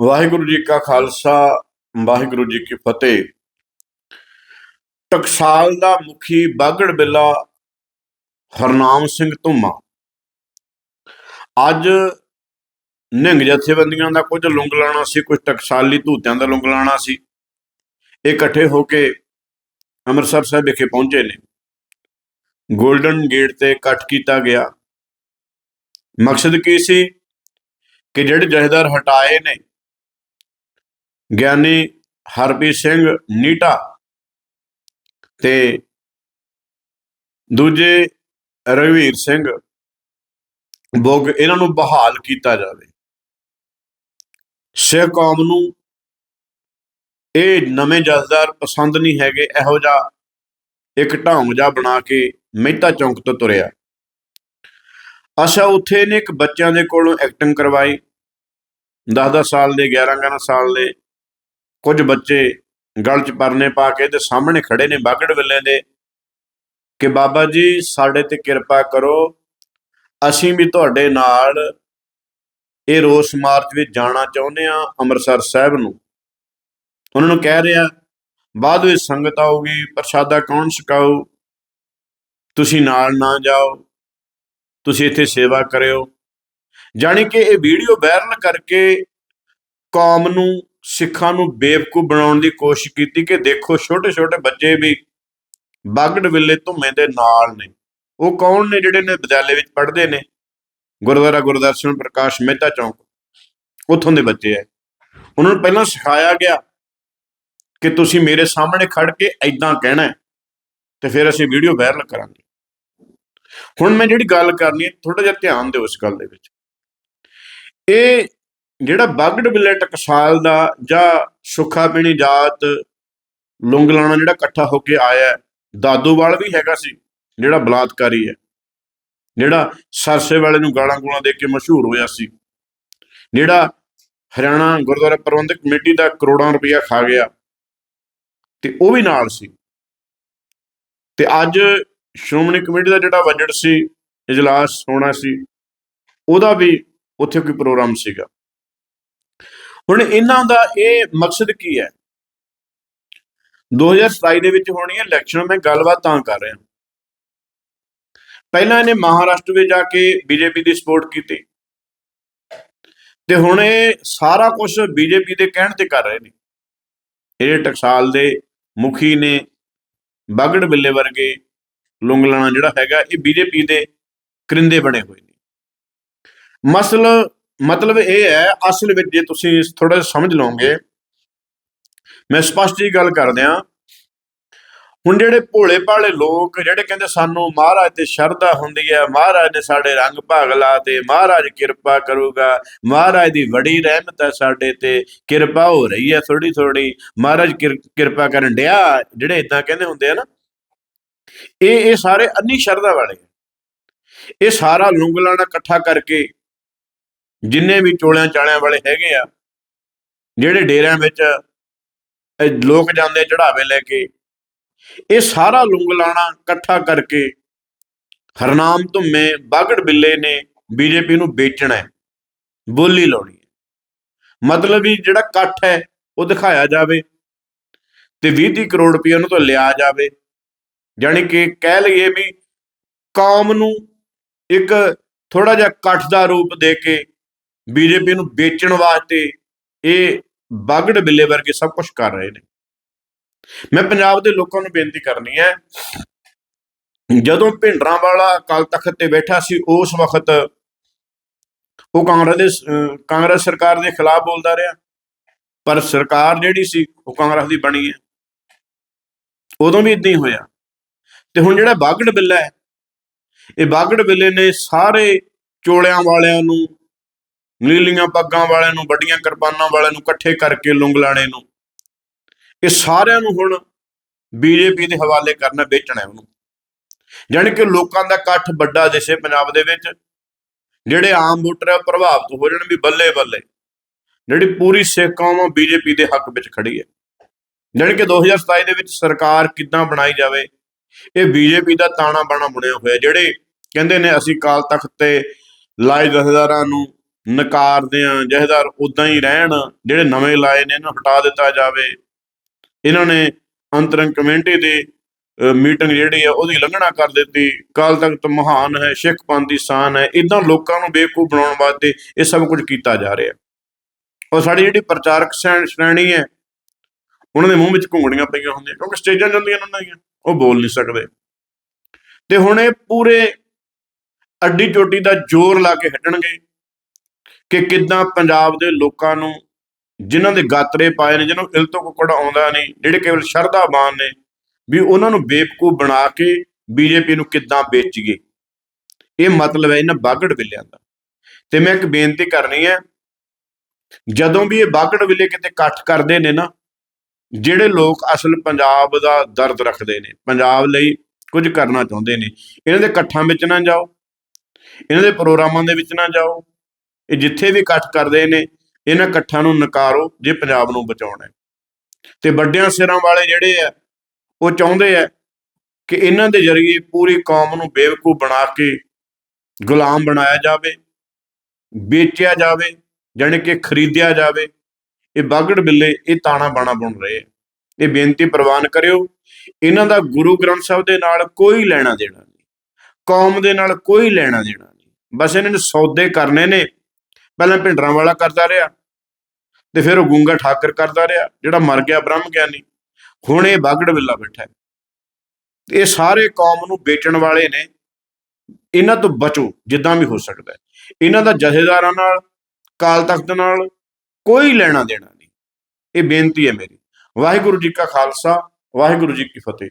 ਵਾਹਿਗੁਰੂ ਜੀ ਕਾ ਖਾਲਸਾ, ਵਾਹਿਗੁਰੂ ਜੀ ਕੀ ਫਤਿਹ। ਟਕਸਾਲ ਦਾ ਮੁਖੀ ਬਾਗੜ ਬਿੱਲਾ ਹਰਨਾਮ ਸਿੰਘ ਧੁੰਮਾ। ਅੱਜ ਨਿਹੰਗ ਜਥੇਬੰਦੀਆਂ ਦਾ ਕੁਝ ਲੁੰਗ ਲਾਣਾ ਸੀ, ਕੁਝ ਟਕਸਾਲੀ ਧੂਤਿਆਂ ਦਾ ਲੁੰਗ ਲਾਣਾ ਸੀ। ਇਹ ਇਕੱਠੇ ਹੋ ਕੇ ਅੰਮ੍ਰਿਤਸਰ ਸਾਹਿਬ ਵਿਖੇ ਪਹੁੰਚੇ ਨੇ। 골ਡਨ ਗੇਟ ਤੇ ਇਕੱਠ ਕੀਤਾ ਗਿਆ। ਮਕਸਦ ਕੀ ਸੀ? ਕਿ ਜਿਹੜੇ ਜਥੇਦਾਰ ਹਟਾਏ ਨੇ ਗਿਆਨੀ ਹਰਪ੍ਰੀਤ ਸਿੰਘ ਨੀਟਾ ਤੇ ਦੂਜੇ ਰਘਵੀਰ ਸਿੰਘ। ਬੋਗ ਇਹਨਾਂ ਨੂੰ ਬਹਾਲ ਕੀਤਾ ਜਾਵੇ। ਸਿੱਖ ਕੌਮ ਨੂੰ ਇਹ ਨਵੇਂ ਜਥੇਦਾਰ ਪਸੰਦ ਨਹੀਂ ਹੈਗੇ, ਇਹੋ ਜਿਹਾ ਇੱਕ ਢੌਂਗ ਜਿਹਾ ਬਣਾ ਕੇ ਮਹਿਤਾ ਚੌਂਕ ਤੋਂ ਤੁਰਿਆ। ਅਸ਼ਾ ਉੱਥੇ ਨੇ ਇੱਕ ਬੱਚਿਆਂ ਦੇ ਕੋਲੋਂ ਐਕਟਿੰਗ ਕਰਵਾਈ। 10-10 ਸਾਲ ਦੇ 11-11 ਸਾਲ ਦੇ। ਕੁਝ ਬੱਚੇ ਗਲ 'ਚ ਪਰਨੇ ਪਾ ਕੇ ਤੇ ਸਾਹਮਣੇ ਖੜੇ ਨੇ ਬਾਗੜ ਵਿੱਲੇ ਦੇ ਕਿ ਬਾਬਾ ਜੀ, ਸਾਡੇ ਤੇ ਕਿਰਪਾ ਕਰੋ, ਅਸੀਂ ਵੀ ਤੁਹਾਡੇ ਨਾਲ ਇਹ ਰੋਸ ਮਾਰਚ ਵਿੱਚ ਜਾਣਾ ਚਾਹੁੰਦੇ ਆ ਅੰਮ੍ਰਿਤਸਰ ਸਾਹਿਬ ਨੂੰ। ਉਹਨਾਂ ਨੂੰ ਕਹਿ ਰਿਹਾ, ਬਾਅਦ ਵਿੱਚ ਸੰਗਤ ਆਊਗੀ, ਪ੍ਰਸ਼ਾਦਾ ਕੌਣ ਛਕਾਊ? ਤੁਸੀਂ ਨਾਲ ਨਾ ਜਾਓ, ਤੁਸੀਂ ਇੱਥੇ ਸੇਵਾ ਕਰਿਓ। ਜਾਣੀ ਕਿ ਇਹ ਵੀਡੀਓ ਵਾਇਰਲ ਕਰਕੇ ਕੌਮ ਨੂੰ ਸਿੱਖਾਂ ਨੂੰ ਬੇਵਕੂਫ ਬਣਾਉਣ ਦੀ ਕੋਸ਼ਿਸ਼ ਕੀਤੀ ਕਿ ਦੇਖੋ ਛੋਟੇ ਛੋਟੇ ਬੱਚੇ ਵੀ ਬਾਗੜ ਵਿੱਲੇ ਧੁੰਮੇ ਦੇ ਨਾਲ ਨੇ। ਉਹ ਕੌਣ ਨੇ ਜਿਹੜੇ ਨੇ ਵਿਦਿਆਲੇ ਵਿੱਚ ਪੜ੍ਹਦੇ ਨੇ? ਗੁਰਦੁਆਰਾ ਗੁਰਦਰਸ਼ਨ ਪ੍ਰਕਾਸ਼ ਮਹਿਤਾ ਚੌਂਕ। ਉੱਥੋਂ ਦੇ ਬੱਚੇ ਐ ਉਹਨਾਂ ਨੂੰ ਪਹਿਲਾਂ ਸਿਖਾਇਆ ਗਿਆ ਕਿ ਤੁਸੀਂ ਮੇਰੇ ਸਾਹਮਣੇ ਖੜ ਕੇ ਐਦਾਂ ਕਹਿਣਾ ਹੈ ਤੇ ਫਿਰ ਅਸੀਂ ਵੀਡੀਓ ਵਾਇਰਲ ਕਰਾਂਗੇ। ਹੁਣ ਮੈਂ ਜਿਹੜੀ ਗੱਲ ਕਰਨੀ ਹੈ ਥੋੜਾ ਜਿਹਾ ਧਿਆਨ ਦਿਓ ਇਸ ਗੱਲ ਦੇ ਵਿੱਚ। ਇਹ ਜਿਹੜਾ ਬਾਗੜ ਬਿੱਲੇ ਟਕਸਾਲ ਦਾ ਜਾਂ ਸੁੱਖਾ ਪੀਣੀ ਜਾਤ ਲੁੰਗ ਲਾਣਾ ਜਿਹੜਾ ਇਕੱਠਾ ਹੋ ਕੇ ਆਇਆ ਹੈ, ਦਾਦੂਵਾਲ ਵੀ ਹੈਗਾ ਸੀ ਜਿਹੜਾ ਬਲਾਤਕਾਰੀ ਹੈ। ਜਿਹੜਾ ਸਰਸੇ ਵਾਲੇ ਨੂੰ ਗਾਲਾਂ ਗੂਲਾਂ ਦੇ ਕੇ ਮਸ਼ਹੂਰ ਹੋਇਆ ਸੀ। ਜਿਹੜਾ ਹਰਿਆਣਾ ਗੁਰਦੁਆਰਾ ਪ੍ਰਬੰਧਕ ਕਮੇਟੀ ਦਾ ਕਰੋੜਾਂ ਰੁਪਇਆ ਖਾ ਗਿਆ। ਤੇ ਉਹ ਵੀ ਨਾਲ ਸੀ। ਤੇ ਅੱਜ ਸ਼੍ਰੋਮਣੀ ਕਮੇਟੀ ਦਾ ਜਿਹੜਾ ਬਜਟ ਸੀ ਇਜਲਾਸ ਹੋਣਾ ਸੀ ਉਹਦਾ ਵੀ ਉੱਥੇ ਕੋਈ ਪ੍ਰੋਗਰਾਮ ਸੀਗਾ। ਹੁਣ ਇਹਨਾਂ ਦਾ ਇਹ ਮਕਸਦ ਕੀ ਹੈ? 2027 ਦੇ ਵਿੱਚ ਹੋਣੀ ਹੈ ਇਲੈਕਸ਼ਨ ਮੈਂ ਗੱਲਬਾਤ ਤਾਂ ਕਰ ਰਿਹਾ। ਪਹਿਲਾਂ ਇਹਨੇ ਮਹਾਰਾਸ਼ਟਰ ਵਿੱਚ ਜਾ ਕੇ ਬੀਜੇਪੀ ਦੀ ਸਪੋਰਟ ਕੀਤੀ। ਤੇ ਹੁਣ ਇਹ ਸਾਰਾ ਕੁਝ ਬੀਜੇਪੀ ਦੇ ਕਹਿਣ ਤੇ ਕਰ ਰਹੇ ਨੇ। ਇਹ ਟਕਸਾਲ ਦੇ ਮੁਖੀ ਨੇ, ਬਾਗੜ ਬਿੱਲੇ ਵਰਗੇ ਲੁੰਗਲਾਣਾ ਜਿਹੜਾ ਹੈਗਾ, ਇਹ ਬੀਜੇਪੀ ਦੇ ਕਰਿੰਦੇ ਬਣੇ ਹੋਏ ਨੇ। ਮਸਲ ਮਤਲਬ ਇਹ ਹੈ, ਅਸਲ ਵਿੱਚ ਜੇ ਤੁਸੀਂ ਥੋੜਾ ਜਿਹਾ ਸਮਝ ਲਓਗੇ, ਮੈਂ ਸਪਸ਼ਟ ਜੀ ਗੱਲ ਕਰਦਿਆਂ ਹੁਣ ਜਿਹੜੇ ਭੋਲੇ ਭਾਲੇ ਲੋਕ, ਜਿਹੜੇ ਕਹਿੰਦੇ ਸਾਨੂੰ ਮਹਾਰਾਜ ਤੇ ਸ਼ਰਧਾ ਹੁੰਦੀ ਹੈ, ਮਹਾਰਾਜ ਨੇ ਸਾਡੇ ਰੰਗ ਭਾਗ ਲਾਤੇ ਮਹਾਰਾਜ ਕਿਰਪਾ ਕਰੂਗਾ, ਮਹਾਰਾਜ ਦੀ ਬੜੀ ਰਹਿਮਤ ਹੈ ਸਾਡੇ ਤੇ, ਕਿਰਪਾ ਹੋ ਰਹੀ ਹੈ ਥੋੜੀ ਥੋੜੀ ਮਹਾਰਾਜ ਕਿਰ- ਕਿਰਪਾ ਕਰਨ ਡਿਆ, ਜਿਹੜੇ ਇਦਾਂ ਕਹਿੰਦੇ ਹੁੰਦੇ ਆ ਨਾ, ਇਹ ਇਹ ਸਾਰੇ ਅੰਨੀ ਸ਼ਰਧਾ ਵਾਲੇ ਆ। ਇਹ ਸਾਰਾ ਲੁੰਗਲਾਣਾ ਇਕੱਠਾ ਕਰਕੇ ਜਿੰਨੇ ਵੀ ਚੋਲਿਆਂ ਚਾਲਿਆਂ ਵਾਲੇ ਹੈਗੇ ਆ, ਜਿਹੜੇ ਡੇਰਿਆਂ ਵਿੱਚ ਲੋਕ ਜਾਂਦੇ ਚੜਾਵੇ ਲੈ ਕੇ, ਇਹ ਸਾਰਾ ਲੁੰਗਲਾਣਾ ਇਕੱਠਾ ਕਰਕੇ ਹਰਨਾਮ ਧੁੰਮੇ ਬਾਗੜ ਬਿੱਲੇ ਨੇ ਬੀਜੇਪੀ ਨੂੰ ਵੇਚਣਾ ਹੈ, ਬੋਲੀ ਲਾਉਣੀ ਹੈ। ਮਤਲਬ ਵੀ ਜਿਹੜਾ ਇਕੱਠ ਹੈ, ਉਹ ਦਿਖਾਇਆ ਜਾਵੇ ਤੇ 20 30 ਕਰੋੜ ਰੁਪਏ ਉਹਨਾਂ ਤੋਂ ਲਿਆ ਜਾਵੇ। ਜਾਣੀ ਕਿ ਕਹਿ ਲਈਏ ਵੀ ਕੌਮ ਨੂੰ ਇੱਕ ਥੋੜਾ ਜਿਹਾ ਇਕੱਠ ਦਾ ਰੂਪ ਦੇ ਕੇ ਬੀਜੇਪੀ ਨੂੰ ਵੇਚਣ ਵਾਸਤੇ ਇਹ ਬਾਗੜ ਬਿੱਲੇ ਵਰਗੇ ਸਭ ਕੁਝ ਕਰ ਰਹੇ ਨੇ। ਮੈਂ ਪੰਜਾਬ ਦੇ ਲੋਕਾਂ ਨੂੰ ਬੇਨਤੀ ਕਰਨੀ ਹੈ, ਜਦੋਂ ਭਿੰਡਰਾਂ ਵਾਲਾ ਅਕਾਲ ਤਖਤ ਤੇ ਬੈਠਾ ਸੀ, ਉਸ ਵਕਤ ਉਹ ਕਾਂਗਰਸ ਦੇ ਕਾਂਗਰਸ ਸਰਕਾਰ ਦੇ ਖਿਲਾਫ ਬੋਲਦਾ ਰਿਹਾ, ਪਰ ਸਰਕਾਰ ਜਿਹੜੀ ਸੀ, ਉਹ ਕਾਂਗਰਸ ਦੀ ਬਣੀ ਹੈ। ਉਦੋਂ ਵੀ ਇਦਾਂ ਹੀ ਹੋਇਆ। ਤੇ ਹੁਣ ਜਿਹੜਾ ਬਾਗੜ ਬਿੱਲਾ ਹੈ, ਇਹ ਬਾਗੜ ਬਿੱਲੇ ਨੇ ਸਾਰੇ ਚੋਲਿਆਂ ਵਾਲਿਆਂ ਨੂੰ ਨੀਲੀਆਂ ਪੱਗਾਂ ਵਾਲਿਆਂ ਨੂੰ, ਵੱਡੀਆਂ ਕਿਰਪਾਨਾਂ ਵਾਲਿਆਂ ਨੂੰ ਇਕੱਠੇ ਕਰਕੇ ਲੁੰਗਲਾਣੇ ਨੂੰ। ਇਹ ਸਾਰਿਆਂ ਨੂੰ ਹੁਣ ਬੀਜੇਪੀ ਦੇ ਹਵਾਲੇ ਕਰਨਾ, ਵੇਚਣਾ ਹੈ ਉਹਨੂੰ। ਜਾਣੀ ਕਿ ਲੋਕਾਂ ਦਾ ਇਕੱਠ ਵੱਡਾ ਦਿਸੇ ਪੰਜਾਬ ਦੇ ਵਿੱਚ, ਜਿਹੜੇ ਆਮ ਵੋਟਰ ਆ ਪ੍ਰਭਾਵਿਤ ਹੋ ਜਾਣ ਵੀ ਬੱਲੇ ਬੱਲੇ। ਜਿਹੜੀ ਪੂਰੀ ਸਿੱਖ ਕੌਮ ਬੀਜੇਪੀ ਦੇ ਹੱਕ ਵਿੱਚ ਖੜੀ ਹੈ। ਜਾਣੀ ਕਿ 2027 ਦੇ ਵਿੱਚ ਸਰਕਾਰ ਕਿੱਦਾਂ ਬਣਾਈ ਜਾਵੇ, ਇਹ ਬੀਜੇਪੀ ਦਾ ਤਾਣਾ ਬਾਣਾ ਬੁਣਿਆ ਹੋਇਆ। ਜਿਹੜੇ ਕਹਿੰਦੇ ਨੇ ਅਸੀਂ ਕਾਲ ਤਖਤ ਤੇ ਲਾਏ ਜਥੇਦਾਰਾਂ ਨੂੰ ਨਕਾਰਦੇ ਆ ਜਹੇਦਾਰ ਉਦਾਂ ਹੀ ਰਹਿਣ, ਜਿਹੜੇ ਨਵੇਂ ਲਾਏ ਨੇ ਇਹਨਾਂ ਨੂੰ ਹਟਾ ਦਿੱਤਾ ਜਾਵੇ। ਇਹਨਾਂ ਨੇ ਅੰਤਰੰਗ ਕਮੇਟੀ ਦੀ ਮੀਟਿੰਗ ਜਿਹੜੀ ਆ, ਉਹਦੀ ਲੰਘਣਾ ਕਰ ਦਿੱਤੀ। ਕਾਲ ਤਖਤ ਮਹਾਨ ਹੈ, ਸਿੱਖ ਪੰਥ ਦੀ ਸ਼ਾਨ ਹੈ। ਇਦਾਂ ਲੋਕਾਂ ਨੂੰ ਬੇਵਕੂਫ ਬਣਾਉਣ ਵਾਸਤੇ ਇਹ ਸਭ ਕੁਝ ਕੀਤਾ ਜਾ ਰਿਹਾ। ਔਰ ਸਾਡੀ ਜਿਹੜੀ ਪ੍ਰਚਾਰਕ ਸ਼੍ਰੈ- ਸ਼੍ਰੇਣੀ ਹੈ, ਉਹਨਾਂ ਦੇ ਮੂੰਹ ਵਿੱਚ ਘੁੰਗੜੀਆਂ ਪਈਆਂ ਹੁੰਦੀਆਂ, ਕਿਉਂਕਿ ਸਟੇਜਾਂ ਜਾਂਦੀਆਂ ਉਹਨਾਂ ਦੀਆਂ, ਉਹ ਬੋਲ ਨਹੀਂ ਸਕਦੇ। ਤੇ ਹੁਣ ਇਹ ਪੂਰੇ ਅੱਡੀ ਚੋਟੀ ਦਾ ਜ਼ੋਰ ਲਾ ਕੇ ਹਟਣਗੇ। ਕਿ ਕਿੱਦਾਂ ਪੰਜਾਬ ਦੇ ਲੋਕਾਂ ਨੂੰ ਜਿਨ੍ਹਾਂ ਦੇ ਗਾਤਰੇ ਪਾਏ ਨੇ ਜਿਹਨਾਂ ਨੂੰ ਇਲ ਤੋਂ ਕੁੱਕੜ ਆਉਂਦਾ ਨਹੀਂ, ਜਿਹੜੇ ਕੇਵਲ ਸ਼ਰਧਾਵਾਨ ਨੇ, ਵੀ ਉਹਨਾਂ ਨੂੰ ਬੇਵਕੂਫ ਬਣਾ ਕੇ ਬੀਜੇਪੀ ਨੂੰ ਕਿੱਦਾਂ ਵੇਚੀਏ। ਇਹ ਮਤਲਬ ਹੈ ਇਹਨਾਂ ਬਾਗੜ ਵਿਲਿਆਂ ਦਾ। ਤੇ ਮੈਂ ਇੱਕ ਬੇਨਤੀ ਕਰਨੀ ਹੈ, ਜਦੋਂ ਵੀ ਇਹ ਬਾਗੜ ਵਿਲੇ ਕਿਤੇ ਇਕੱਠ ਕਰਦੇ ਨੇ ਨਾ, ਜਿਹੜੇ ਲੋਕ ਅਸਲ ਪੰਜਾਬ ਦਾ ਦਰਦ ਰੱਖਦੇ ਨੇ, ਪੰਜਾਬ ਲਈ ਕੁਝ ਕਰਨਾ ਚਾਹੁੰਦੇ ਨੇ, ਇਹਨਾਂ ਦੇ ਇਕੱਠਾਂ ਵਿੱਚ ਨਾ ਜਾਓ, ਇਹਨਾਂ ਦੇ ਪ੍ਰੋਗਰਾਮਾਂ ਦੇ ਵਿੱਚ ਨਾ ਜਾਓ ਇਹ ਜਿੱਥੇ ਵੀ ਇਕੱਠ ਕਰਦੇ ਨੇ, ਇਹਨਾਂ ਇਕੱਠਾਂ ਨੂੰ ਨਕਾਰੋ ਜੇ ਪੰਜਾਬ ਨੂੰ ਬਚਾਉਣਾ ਹੈ। ਤੇ ਵੱਡਿਆਂ ਸਿਰਾਂ ਵਾਲੇ ਜਿਹੜੇ ਆ, ਉਹ ਚਾਹੁੰਦੇ ਆ ਕਿ ਇਹਨਾਂ ਦੇ ਜ਼ਰੀਏ ਪੂਰੀ ਕੌਮ ਨੂੰ ਬੇਵਕੂਫ ਬਣਾ ਕੇ ਗੁਲਾਮ ਬਣਾਇਆ ਜਾਵੇ, ਵੇਚਿਆ ਜਾਵੇ, ਜਾਣੀ ਕਿ ਖਰੀਦਿਆ ਜਾਵੇ। ਇਹ ਬਾਗੜ ਬਿੱਲੇ, ਇਹ ਤਾਣਾ ਬਾਣਾ ਬਣ ਰਹੇ ਆ। ਇਹ ਬੇਨਤੀ ਪ੍ਰਵਾਨ ਕਰਿਓ, ਇਹਨਾਂ ਦਾ ਗੁਰੂ ਗ੍ਰੰਥ ਸਾਹਿਬ ਦੇ ਨਾਲ ਕੋਈ ਲੈਣਾ ਦੇਣਾ ਨਹੀਂ। ਕੌਮ ਦੇ ਨਾਲ ਕੋਈ ਲੈਣਾ ਦੇਣਾ ਨਹੀਂ। ਬਸ ਇਹਨਾਂ ਨੇ ਸੌਦੇ ਕਰਨੇ ਨੇ ਪਹਿਲਾਂ ਭਿੰਡਰਾਂ ਵਾਲਾ ਕਰਦਾ ਰਿਹਾ ਤੇ ਫਿਰ ਉਹ ਗੂੰਗਾ ਠਾਕਰ ਕਰਦਾ ਰਿਹਾ, ਜਿਹੜਾ ਮਰ ਗਿਆ ਬ੍ਰਹਮ ਗਿਆਨੀ। ਹੁਣ ਇਹ ਬਾਗੜ ਬਿੱਲਾ ਬੈਠਾ ਇਹ ਸਾਰੇ ਕੌਮ ਨੂੰ ਵੇਚਣ ਵਾਲੇ ਨੇ। ਇਹਨਾਂ ਤੋਂ ਬਚੋ, ਜਿੱਦਾਂ ਵੀ ਹੋ ਸਕਦਾ ਇਹਨਾਂ ਦਾ ਜਥੇਦਾਰਾਂ ਨਾਲ ਕਾਲ ਤਖਤ ਨਾਲ ਕੋਈ ਲੈਣਾ ਦੇਣਾ ਨਹੀਂ। ਇਹ ਬੇਨਤੀ ਹੈ ਮੇਰੀ। ਵਾਹਿਗੁਰੂ ਜੀ ਕਾ ਖਾਲਸਾ, ਵਾਹਿਗੁਰੂ ਜੀ ਕੀ ਫਤਿਹ।